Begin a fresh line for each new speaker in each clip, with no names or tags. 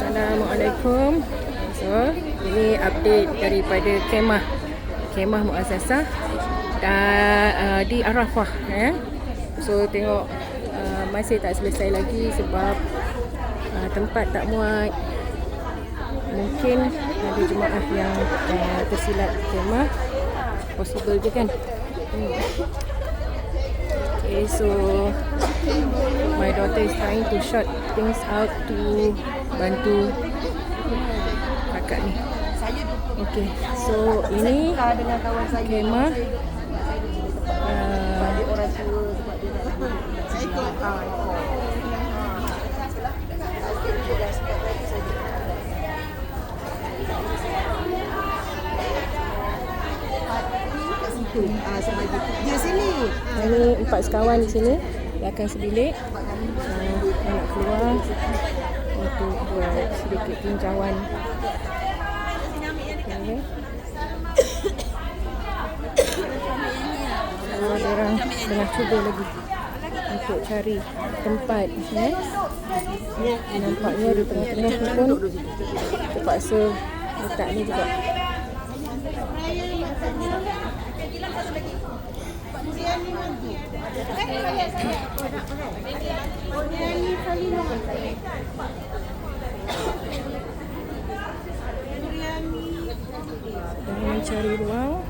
Assalamualaikum. So, ini update daripada kemah kemah Muassasah dan uh, di Arafah eh. So tengok uh, masih tak selesai lagi sebab uh, tempat tak muat. Mungkin ada jemaah yang uh, tersilap kemah. Possible je kan? Hmm. Okay, so my daughter is trying to short things out to bantu kakak ni. Okay, so ini kemah uh,
Ah, sebab itu. Dia sini.
ini empat sekawan di sini belakang sebilik uh, nak keluar untuk buat sedikit tinjauan okay. so orang tengah cuba lagi untuk cari tempat eh. nampaknya di tengah-tengah ni pun terpaksa letak ni juga sedang mencari ruang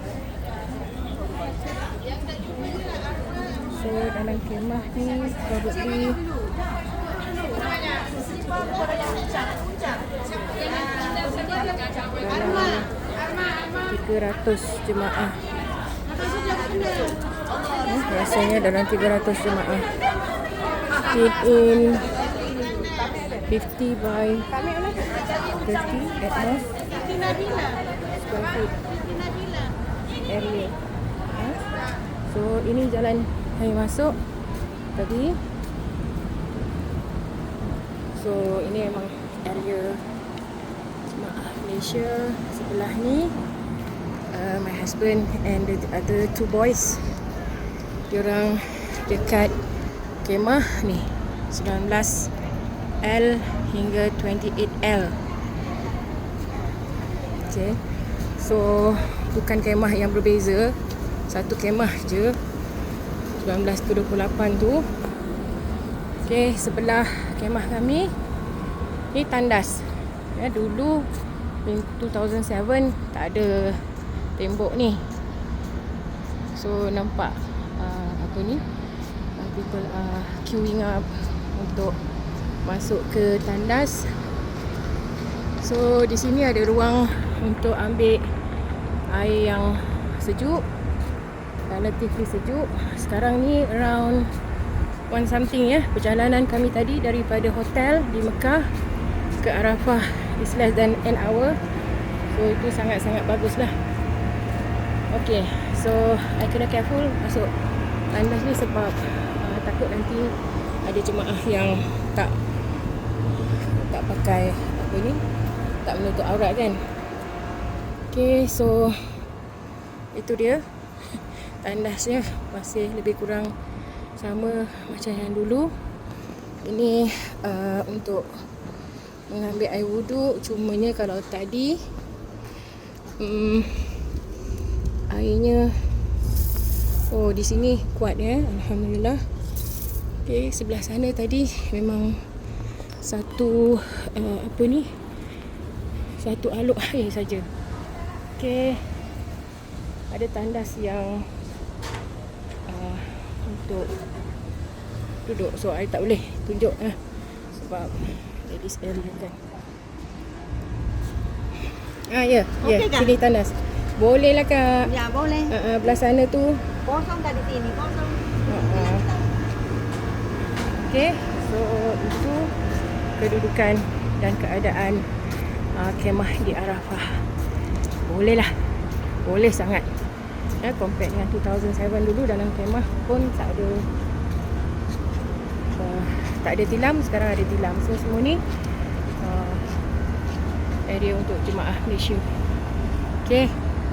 so dalam kemah ni probably dalam 300 jemaah. Eh, rasanya dalam 300 jemaah. Fit in 50 by 30 at most. Square feet area. Ha? So ini jalan saya masuk tadi. So ini memang area jemaah Malaysia sebelah ni. Uh, my husband and the other two boys diorang dekat kemah ni 19L hingga 28L Okay. So bukan kemah yang berbeza. Satu kemah je. 19 ke 28 tu. Okay, sebelah kemah kami ni tandas. Ya, dulu in 2007 tak ada tembok ni. So nampak uh, apa ni? Uh, people are queuing up untuk masuk ke tandas. So di sini ada ruang untuk ambil air yang sejuk relatively sejuk. Sekarang ni around one something ya. Perjalanan kami tadi daripada hotel di Mekah ke Arafah is less than an hour. So itu sangat-sangat bagus lah Okay, so I kena careful masuk tandas ni sebab uh, takut nanti ada jemaah yang tak tak pakai apa ni tak menutup aurat kan Okay, so itu dia tandasnya masih lebih kurang sama macam yang dulu. Ini uh, untuk mengambil air wuduk. Cumanya kalau tadi um, airnya oh di sini kuat ya, alhamdulillah. Okay, sebelah sana tadi memang satu uh, apa ni? Satu aluk air saja. Okey. Ada tandas yang uh, untuk duduk. So, I tak boleh tunjuk eh. Sebab ladies area kan. Ah, ya. Ya, sini tandas. Boleh lah kak.
Ya, boleh.
Uh, uh, belah sana tu.
Kosong tak di sini, kosong.
Uh-uh. Okey. So, itu kedudukan dan keadaan uh, kemah di Arafah. Boleh lah. Boleh sangat. Ya, compare dengan 2007 dulu dalam kemah pun tak ada uh, tak ada tilam, sekarang ada tilam. So semua ni uh, area untuk jemaah Malaysia. Okay.